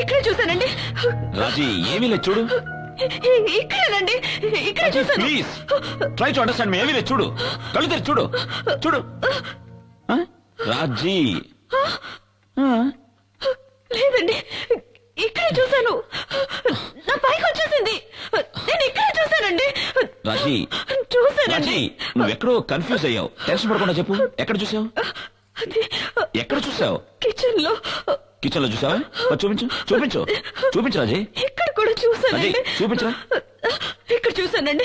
ఇక్కడ చూసానండి రాజీ ఏమీ లేదు చూడు. ఇక్కడేనండి. ఇక్కడ చూసాను please try to understand me ఏమీ లేదు చూడు. కళ్ళు తెరిచి చూడు. చూడు. ఆ? రాజీ. ఆ? లేదండి. ఇక్కడ చూసాను నా పైకి వచ్చేసింది. నేను ఇక్కడ చూసానండి రాజీ. చూసానండి రాజీ నువ్వెక్కడో కన్ఫ్యూజ్ అయ్యావు. టెన్షన్ పడకుండా చెప్పు. ఎక్కడ చూసావు అది ఎక్కడ చూసావు కిచెన్లో. కిచెన్లో చూసావా చూపించు చూపించు చూపించు రాజీ. ఇక్కడ కూడా చూసానండి. అదే, చూపించరా? ఇక్కడ చూసానండి.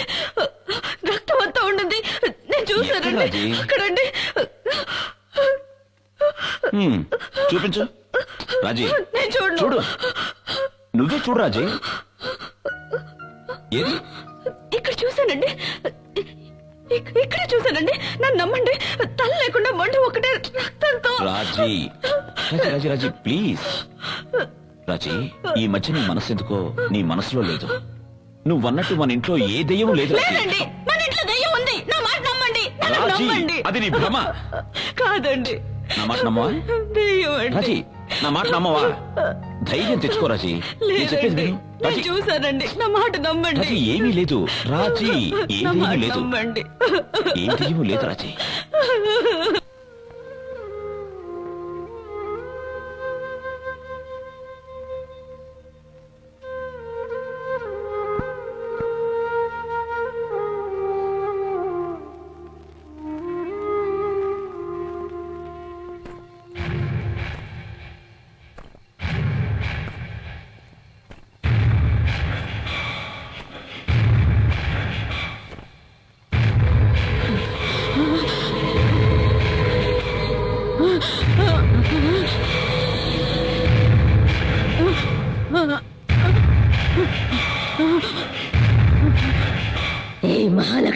రక్తం అంతా ఉండింది. నేను చూసానండి? అక్కడండి చూపించు. రాజీ నేను చూడను. చూడు. నువ్వే చూడు రాజీ. ఏది? ఇక్కడ చూసానండి. ఇక్- ఇక్కడ చూసానండి. నన్ను నమ్మండి. తల లేకుండా మంట ఒకటే రక్తంతో. రాజీ రాజీ రాజీ రాజీ ప్లీజ్ రాజీ ఈ మధ్య నీ మనసు ఎందుకో నీ మనసులో లేదు. నువ్వన్నట్టు మన ఇంట్లో ఏ దెయ్యం లేదు రాజీ లేదండి మన ఇంట్లో దయ్యం ఉంది. నా మాట నమ్మండి నన్ను రాజీ నమ్మండి. అది నీ భ్రమ. కాదండి. నా మాట నమ్మవా? దెయ్యం అండి రాజీ నా మాట నమ్మవా? ధైర్యం తెచ్చుకో రాజీ నేను చెప్పేది లేదండి విను. నేను రాజీ చూసానండి నా మాట నమ్మండి. రాజీ ఏమీ లేదు. రాజీ ఏ నా దెయ్యం మాట లేదు. నమ్మండి. ఏ దెయ్యం లేదు రాజీ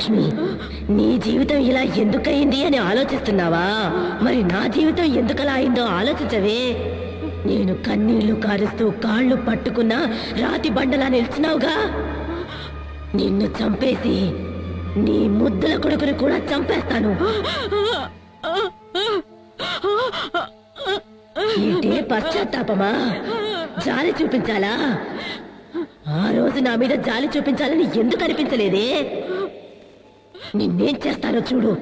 లక్ష్మి నీ జీవితం ఇలా ఎందుకయింది అని ఆలోచిస్తున్నావా? మరి నా జీవితం ఎందుకలా అయిందో ఆలోచించవే. నేను కన్నీళ్ళు కారుస్తూ కాళ్ళు పట్టుకున్న రాతి బండలా నిలిచినావుగా. నిన్ను చంపేసి నీ ముద్దుల కొడుకును కూడా చంపేస్తాను. ఏంటే పశ్చాత్తాపమా? జాలి చూపించాలా? ఆ రోజు నా మీద జాలి చూపించాలని ఎందుకు అనిపించలేదే? నిన్నేం చేస్తానో చూడు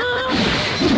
Ah!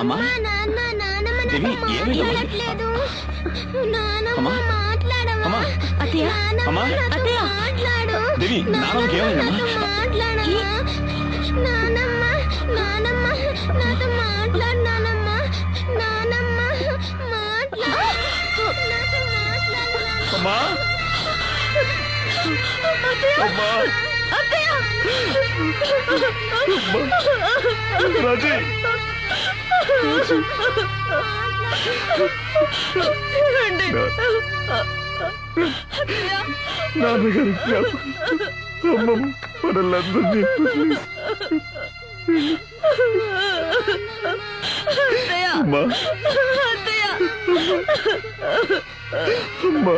అమ్మా? నాన్న నానమ్మ నాతో దేవి? మాట్లాడట్లేదు నానమ్మ అమ్మా? మాట్లాడవా అమ్మా? అత్తయ్య, నానమ్మ అమ్మా? నాతో అత్తయ్య. మాట్లాడు దేవి, నానమ్మకి ఏమైందమ్మా? నాతో మాట్లాడవా నానమ్మ నానమ్మ నాతో మాట్లాడు నానమ్మ నానమ్మ మాట్లాడు నాతో మాట్లాడు నాన్న. అమ్మా అమ్మా రాజీ నాన్నగారి అమ్మమ్మ మనల్లందరూ చెప్పు ప్లీజ్ అమ్మా అమ్మా అమ్మా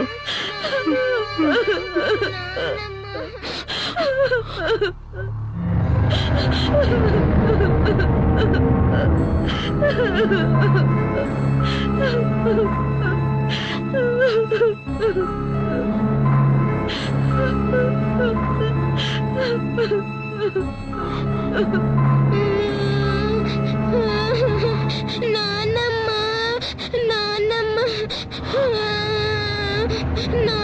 నానమ్మ నానమ్మ. నా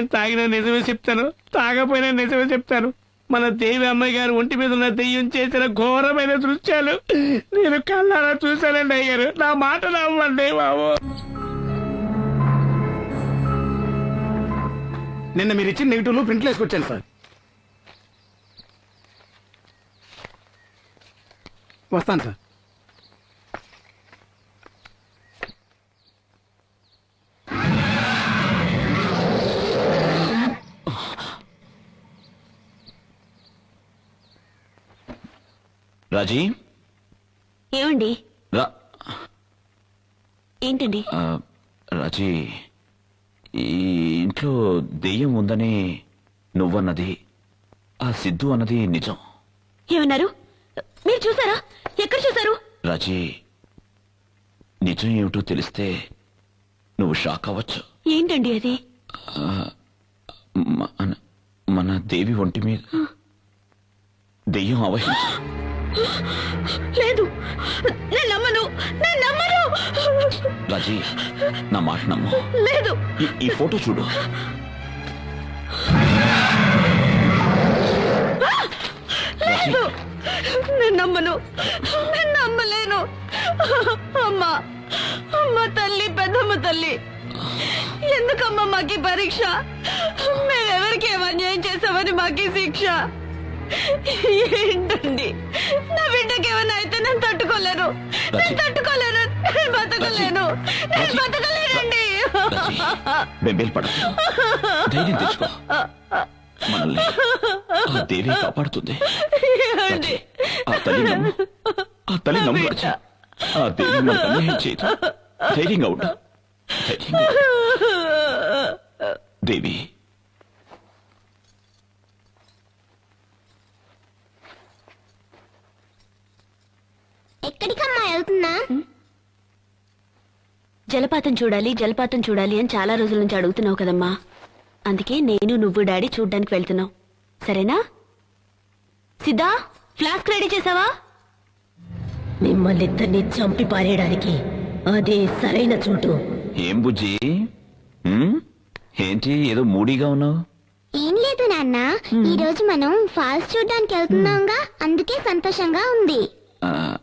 నేను తాగిన నిజమే చెప్తాను. తాగపోయినా నిజమే చెప్తాను. మన దేవి అమ్మాయి గారు ఒంటి మీద ఉన్న దెయ్యం చేసిన ఘోరమైన దృశ్యాలు నేను కళ్ళారా చూశానండి అయ్యారు నా మాట నమ్మండి బాబు. నిన్న మీరు ఇచ్చిన నెగిటివ్లు ప్రింట్లు వేసుకొచ్చాను సార్. వస్తాను సార్. రాజీ ఏమండి? రా. ఏంటండి? ఆ, రాజీ ఈ ఇంట్లో దెయ్యం ఉందని నువ్వన్నది ఆ సిద్ధు అన్నది నిజం. ఏమన్నారు? మీరు చూసారా? ఎక్కడ చూసారు రాజీ నిజం ఏమిటో తెలిస్తే నువ్వు షాక్ అవ్వచ్చు. ఏంటండి అది? మన మన దేవి ఒంటి మీద దెయ్యం అవహించు లేదు. నేను నమ్మను. నేను నమ్మను. రాజీ నా మాట నమ్ము. లేదు. ఈ- ఫోటో చూడు. లేదు. నేను నమ్మను. నేను నమ్మలేను. అమ్మా అమ్మ తల్లి పెద్దమ్మ తల్లి. ఎందుకమ్మా మాకి పరీక్ష? మేమెవరికి ఏం అన్యాయం చేసామని మాకి శిక్ష? ఏంటండి? నా బిడ్డకి ఏమైనా అయితే నేను తట్టుకోలేను. నేను. తట్టుకోలేను. నేను బతకలేను. నేను. బతకలేనండి. రాజీ బెంబేలు పడకు ధైర్యం తెచ్చుకో. మనల్ని ఆ దేవి కాపాడుతుంది. రాజీ, ఆ తల్లి నమ్ము. ఆ తల్లి నమ్ము రాజీ ఆ దేవి మనకు అన్యాయం చేయదు. ధైర్యంగా ఉండు. ధైర్యంగా ఉండు. దేవి ఎక్కడికమ్మా వెళ్తున్నా? జలపాతం చూడాలి జలపాతం చూడాలి అని చాలా రోజుల నుంచి అడుగుతున్నావు కదమ్మా. అందుకే నేను నువ్వు డాడీ చూడ్డానికి వెళ్తున్నాం సరేనా? సిద్ధా ఫ్లాస్క్ రెడీ చేసావా? మిమ్మల్ని ఇద్దరిని చంపి పారేయడానికి అదే సరైన చోటు. ఏం బుజ్జి? ఉమ్? ఏంటి ఏదో మూడీగా ఉన్నావు? ఏం లేదు నాన్న. ఈ రోజు మనం ఫాల్స్ చూడడానికి వెళ్తున్నాంగా. అందుకే సంతోషంగా ఉంది. ఆ,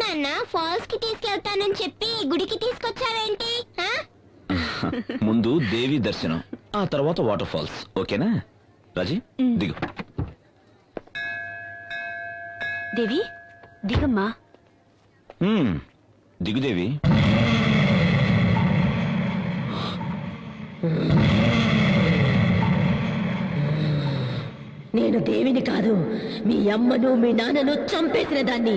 నాన్న ఫాల్స్కి తీసుకెళ్తానని చెప్పి గుడికి తీసుకొచ్చావేంటి? ముందు దేవి దర్శనం ఆ తర్వాత వాటర్ ఫాల్స్ ఓకేనా? రాజీ దిగు. దేవి దిగమ్మా. ఉమ్, దిగు దేవి. నేను దేవిని కాదు మీ అమ్మను మీ నాన్నను చంపేసిన దాన్ని.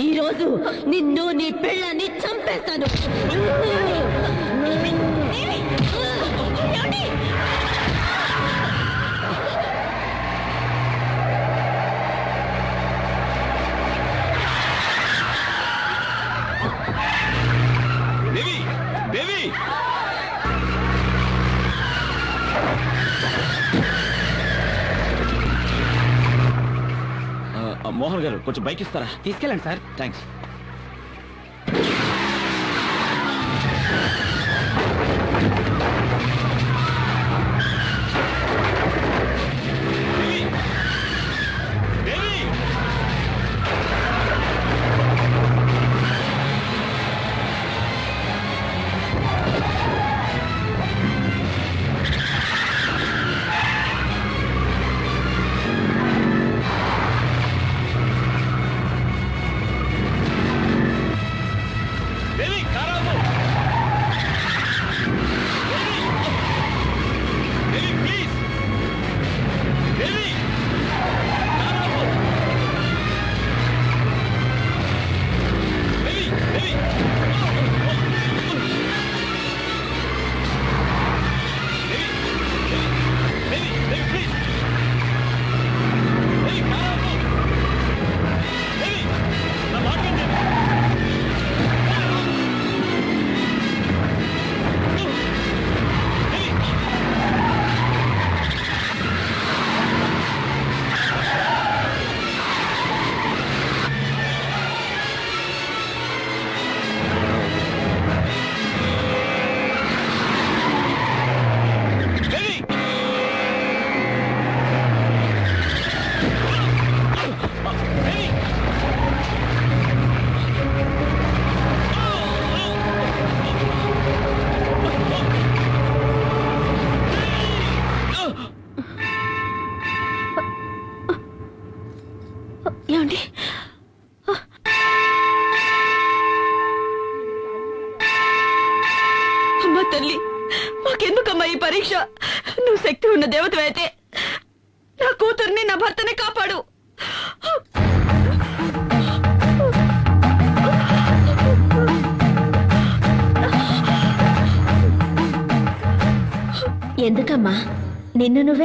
ఈ రోజు నిన్ను నీ పెళ్ళాన్ని చంపేస్తాను దేవి దేవి ఆ, ఆ, మోహన్ గారు కొంచెం బైక్ ఇస్తారా? తీసుకెళ్ళండి సార్. థ్యాంక్స్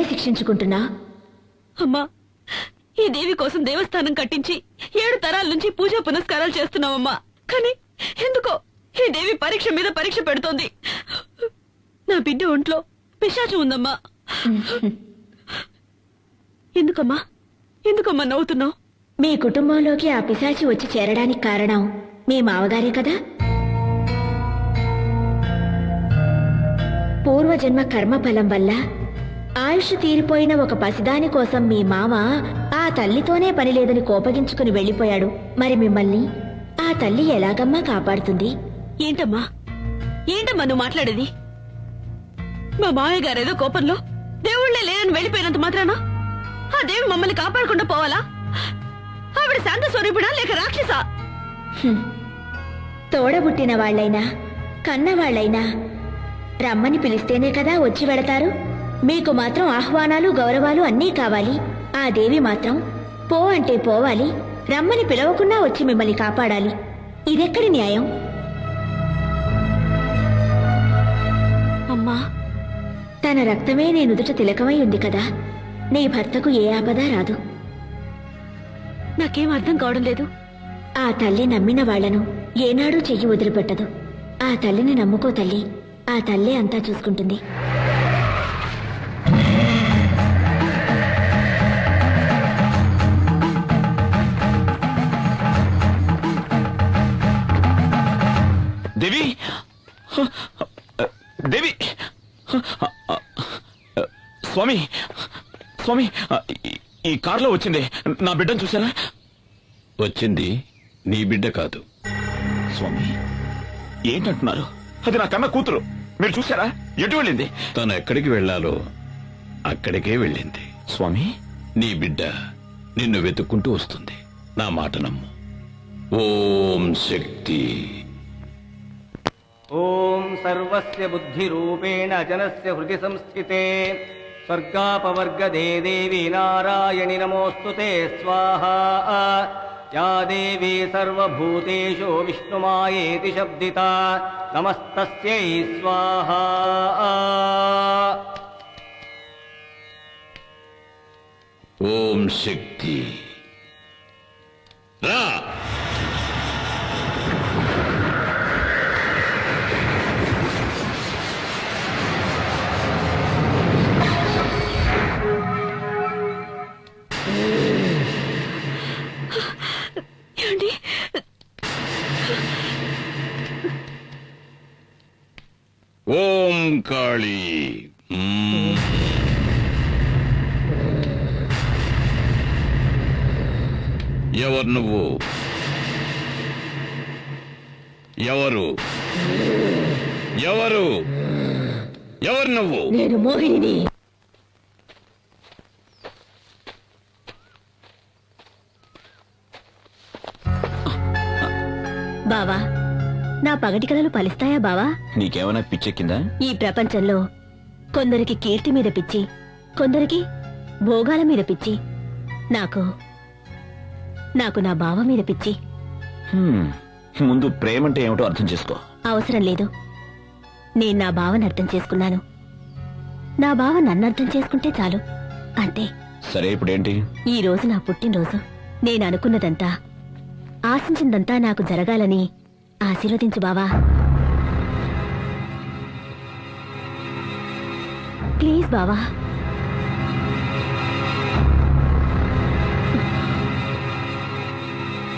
శిక్షించుకుంటున్నా? అమ్మా ఈ దేవి కోసం దేవస్థానం కట్టించి ఏడు తరాల నుంచి పూజా పునస్కారాలు చేస్తున్నావమ్మా. కానీ ఎందుకో ఈ దేవి పరీక్ష మీద పరీక్ష పెడుతోంది. నా బిడ్డ ఒంట్లో పిశాచం ఉందమ్మా. ఎందుకమ్మా? ఎందుకమ్మా నవ్వుతున్నావు? మీ కుటుంబంలోకి ఆ పిశాచి వచ్చి చేరడానికి కారణం మీ మావగారే కదా? పూర్వజన్మ కర్మఫలం వల్ల ఆయుష్ తీరిపోయిన ఒక పసిదాని కోసం మీ మామ ఆ తల్లితోనే పని లేదని కోపగించుకుని వెళ్ళిపోయాడు మరి మిమ్మల్ని ఆ తల్లి ఎలాగమ్మా కాపాడుతుంది? ఏంటమ్మా? ఏంటమ్మా నువ్వు మాట్లాడేది? మా మామయ్య గారేదో కోపంలో దేవుళ్ళే లేరని వెళ్ళిపోయినంత మాత్రాన? ఆ దేవి మమ్మల్ని కాపాడకుండా పోవాలా? ఆవిడ శాంత స్వరూపిడా లేక రాక్షసా. తోడబుట్టిన వాళ్ళైనా కన్నవాళ్ళైనా రమ్మని పిలిస్తేనే కదా వచ్చి వెడతారు మీకు మాత్రం ఆహ్వానాలు గౌరవాలు అన్నీ కావాలి. ఆ దేవి మాత్రం పో అంటే పోవాలి. రమ్మని పిలవకుండా వచ్చి మిమ్మల్ని కాపాడాలి. ఇదెక్కడి న్యాయం? అమ్మా తన రక్తమే నీ నుదుట తిలకమై ఉంది కదా. నీ భర్తకు ఏ ఆపద రాదు. నాకేం అర్థం కావడం లేదు. ఆ తల్లి నమ్మిన వాళ్ళను ఏనాడూ చెయ్యి వదిలిపెట్టదు. ఆ తల్లిని నమ్ముకో తల్లి. ఆ తల్లే అంతా చూసుకుంటుంది. దేవి! స్వామి! స్వామి! ఈ- కారులో వచ్చింది. నా బిడ్డను చూసారా వచ్చింది. నీ బిడ్డ కాదు. స్వామి ఏంటంటున్నారు? అది నా కన్న కూతురు. మీరు చూసారా ఎటు వెళ్ళింది? తను ఎక్కడికి వెళ్ళాలో అక్కడికే వెళ్ళింది. స్వామి! నీ బిడ్డ నిన్ను వెతుక్కుంటూ వస్తుంది. నా మాట నమ్ము. ఓం శక్తి. ॐ सर्वस्य बुद्धिरूपेण जनस्य हृदि संस्थिते। स्वर्गापवर्गदे देवी नारायणि नमोऽस्तु ते स्वाहा। या देवी सर्वभूतेषु विष्णुमायेति शब्दिता। नमस्तस्यै स्वाहा। ॐ शक्ति। ఎవరు నువ్వు? నేను మోహిని బావా నా పగటి కలలు ఫలిస్తాయా బావా? నీకేమైనా పిచ్చెక్కిందా? ఈ ప్రపంచంలో కొందరికి కీర్తి మీద పిచ్చి కొందరికి భోగాల మీద పిచ్చి నాకు నాకు నా బావ మీద పిచ్చి. హ్మ్. ముందు ప్రేమంటే ఏమిటో అర్థం చేసుకో. అవసరం లేదు. నేను నా బావని అర్థం చేసుకున్నాను. నా బావ నన్ను అర్థం చేసుకుంటే చాలు. అంతే. సరే ఇప్పుడేంటి? ఈ రోజు నా పుట్టినరోజు. నేను అనుకున్నదంతా ఆశించిందంతా నాకు జరగాలని ఆశీర్వదించు బావా. ప్లీజ్ బావా.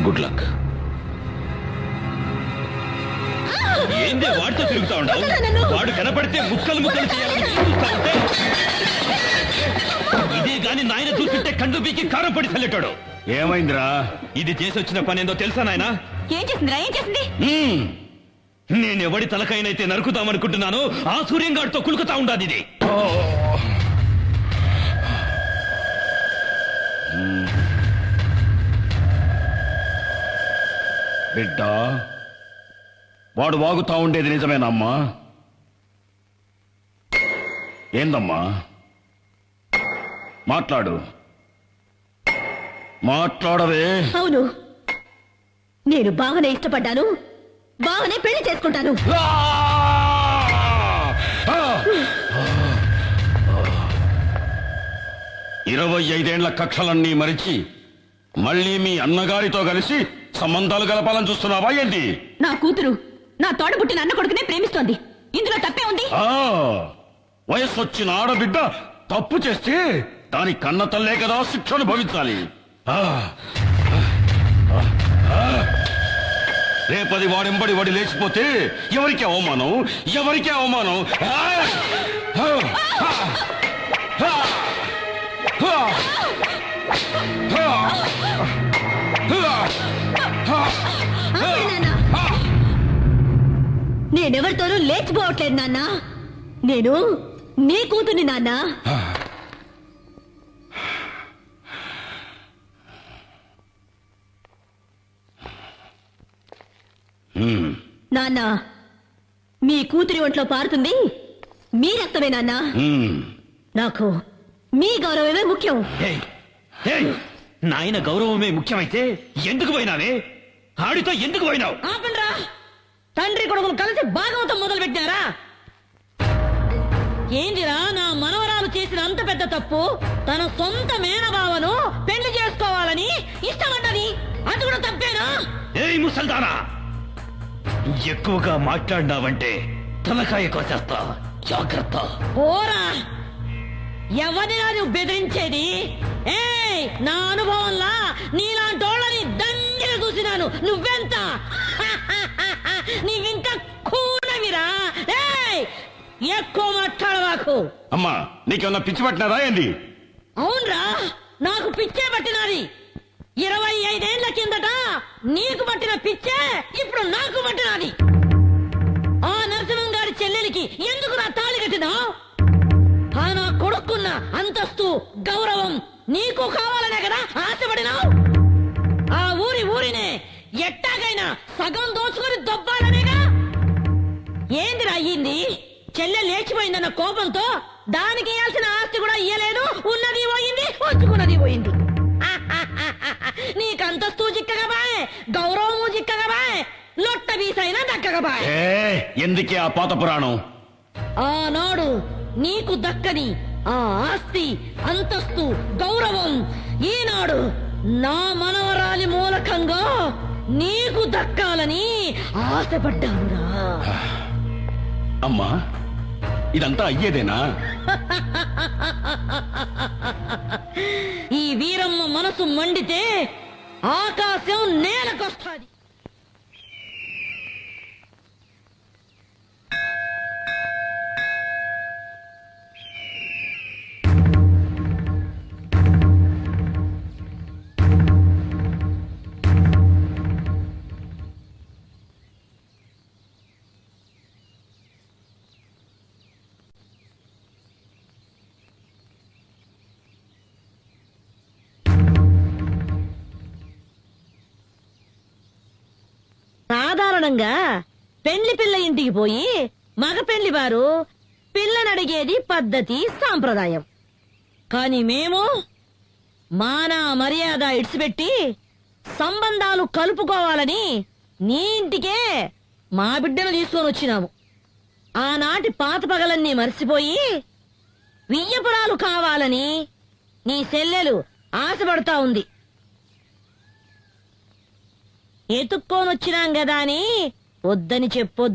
Good luck. ఏంది వాడితో తిరుగుతా ఉండవు వాడు కనపడితే ముక్కలు ముక్కలు చేయాలని చూస్తా ఉంటే? ఇదే గాని నాయన చూస్తుంటే కండు బీకి కారం పడి చల్లెటాడు. ఏమైందిరా? ఇది చేసి వచ్చిన పని ఏందో తెలుసా నాయనా? ఏం చేసిందిరా? ఏం చేసింది. నేనెవడి తలకైనైతే నరుకుతామనుకుంటున్నానో ఆ సూర్యంగాడితో కులుకుతా ఉండాది ఇది. బిడ్డ వాడు వాగుతా ఉండేది నిజమేనమ్మా? ఏందమ్మా? మాట్లాడు. మాట్లాడవే. అవును. నేను బావనే ఇష్టపడ్డాను. బావనే పెళ్ళి చేసుకుంటాను! ఇరవై ఐదేండ్ల కక్షలన్నీ మరిచి మళ్ళీ మీ అన్నగారితో కలిసి సంబంధాలు గలపాలని చూస్తున్నావా ఏంటి? నా కూతురు నా తోడబుట్టిన అన్న కొడుకునే ప్రేమిస్తోంది. ఇందులో తప్పే ఉంది? ఆ వయస్సు వచ్చిన ఆడబిడ్డ తప్పు చేస్తే దాని కన్న తల్లే కదా శిక్షను భవించాలి రేపది వాడెంబడి వాడి లేచిపోతే ఎవరికి అవమానం? ఎవరికి అవమానం? Ha! నేనెవరితోనూ లేచిపోవట్లేదు నాన్న. నేను నీ కూతుర్ని నాన్న. నాన్న మీ కూతురి ఒంట్లో పారుతుంది మీ రక్తమే నాన్న. నాకు మీ గౌరవమే ముఖ్యం. నాయన గౌరవమే ముఖ్యమైతే ఎందుకు పోయినావే? ఆడితో ఎందుకు పోయినావు? ఆపండ్రా. తండ్రి కొడుకులు కలిసి భాగవతం మొదలు పెట్టారా ఏందిరా నా మనవరాలు చేసిన అంత పెద్ద తప్పు? తన సొంత మేనబావను పెళ్ళి చేసుకోవాలని ఇష్టపడ్డది. అది కూడా తప్పేనా? ఏయ్ ముసల్దానా! ఎక్కువగా మాట్లాడినావంటే తలకాయ కోసేస్తా. జాగ్రత్త. పోరా! ఎవరినా నువ్వు బెదిరించేది? ఏయ్ నా అనుభవంలా నీలాంటోళ్ళని దండిగా చూసినాను. నువ్వెంత? నీవింకా కూనవిరా ఎక్కువ మాట్లాడవాకు అమ్మా నీకేమన్నా పిచ్చి పట్టినారా ఏంది? అవునరా నాకు పిచ్చే పట్టినది. ఇరవై ఐదేళ్ళ కిందట నీకు పట్టిన పిచ్చే ఇప్పుడు నాకు పట్టినది. ఆ నరసింహం గారి చెల్లెలికి ఎందుకు నా తాళి కట్టినావు? ఆ నా కొడుకున్న అంతస్తు గౌరవం నీకు కావాలనే కదా ఆశపడినావు? ఎట్టాగైనా సగం దోచుకొని దొబ్బాలనేగా? ఏందిరా అయ్యింది? చెల్లె లేచిపోయిందన్న కోపంతో దానికి ఇయ్యాల్సిన ఆస్తి కూడా ఇయ్యలేదు ఉన్నది పోయింది వచ్చుకున్నది పోయింది. నీకు అంతస్తు చిక్కగా బాయ్ గౌరవము చిక్కగా బాయ్ లొట్ట బీసైనా దక్కగా బాయ్. ఎందుకే ఆ పాత పురాణం? ఆనాడు నీకు దక్కని ఆ ఆస్తి అంతస్తు గౌరవం ఈనాడు నా మనవరాలి మూలకంగా నీకు దక్కాలని ఆశపడ్డానురా. అమ్మా ఇదంతా అయ్యేదేనా? ఈ వీరమ్మ మనసు మండితే ఆకాశం నేలకొస్తాది. సాధారణంగా పెళ్ళి పిల్ల ఇంటికి పోయి మగ పెళ్ళి వారు పిల్లనడిగేది పద్ధతి సాంప్రదాయం. కానీ మేము మాన మర్యాద ఇడిచిపెట్టి సంబంధాలు కలుపుకోవాలని నీ ఇంటికే మా బిడ్డను తీసుకొని వచ్చినాము. ఆనాటి పాత పగలన్నీ మర్చిపోయి వియ్యపురాలు కావాలని నీ సెల్లెలు ఆశపడతా ఉంది. ఎతుక్కోనొచ్చినాం గదా అని? వద్దని చెప్పొద్దు.